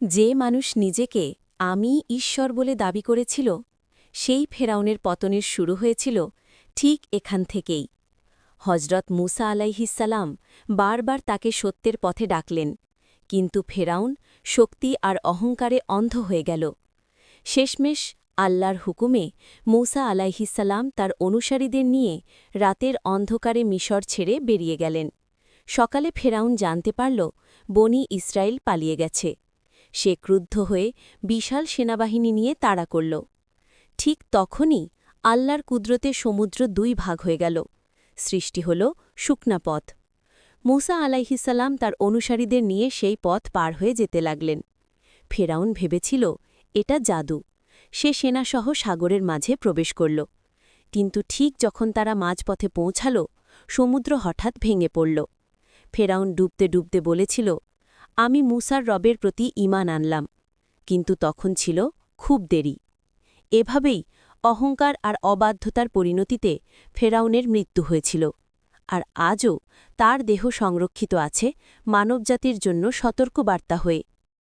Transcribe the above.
যে মানুষ নিজেকে আমি ঈশ্বর বলে দাবি করেছিল, সেই ফেরাউনের পতনের শুরু হয়েছিল ঠিক এখান থেকেই। হজরত মুসা আলাইহিসাল্লাম বারবার তাকে সত্যের পথে ডাকলেন, কিন্তু ফেরাউন শক্তি আর অহংকারে অন্ধ হয়ে গেল। শেষমেশ আল্লাহর হুকুমে মূসা আলাইহিসাল্লাম তার অনুসারীদের নিয়ে রাতের অন্ধকারে মিশর ছেড়ে বেরিয়ে গেলেন। সকালে ফেরাউন জানতে পারল বনি ইসরায়েল পালিয়ে গেছে। সে ক্রুদ্ধ হয়ে বিশাল সেনাবাহিনী নিয়ে তাড়া করল। ঠিক তখনই আল্লাহর কুদরতে সমুদ্র দুই ভাগ হয়ে গেল। সৃষ্টি হল শুকনা পথ। মুসা আলাইহিসাল্লাম তার অনুসারীদের নিয়ে সেই পথ পার হয়ে যেতে লাগলেন। ফেরাউন ভেবেছিল, এটা জাদু। সে সেনাসহ সাগরের মাঝে প্রবেশ করল। কিন্তু ঠিক যখন তারা মাঝপথে পৌঁছাল, সমুদ্র হঠাৎ ভেঙে পড়ল। ফেরাউন ডুবতে ডুবতে বলেছিল আমি মুসার রবের প্রতি ইমান আনলাম, কিন্তু তখন ছিল খুব দেরি। এভাবেই অহংকার আর অবাধ্যতার পরিণতিতে ফেরাউনের মৃত্যু হয়েছিল, আর আজও তার দেহ সংরক্ষিত আছে মানবজাতির জন্য সতর্কবার্তা হয়ে।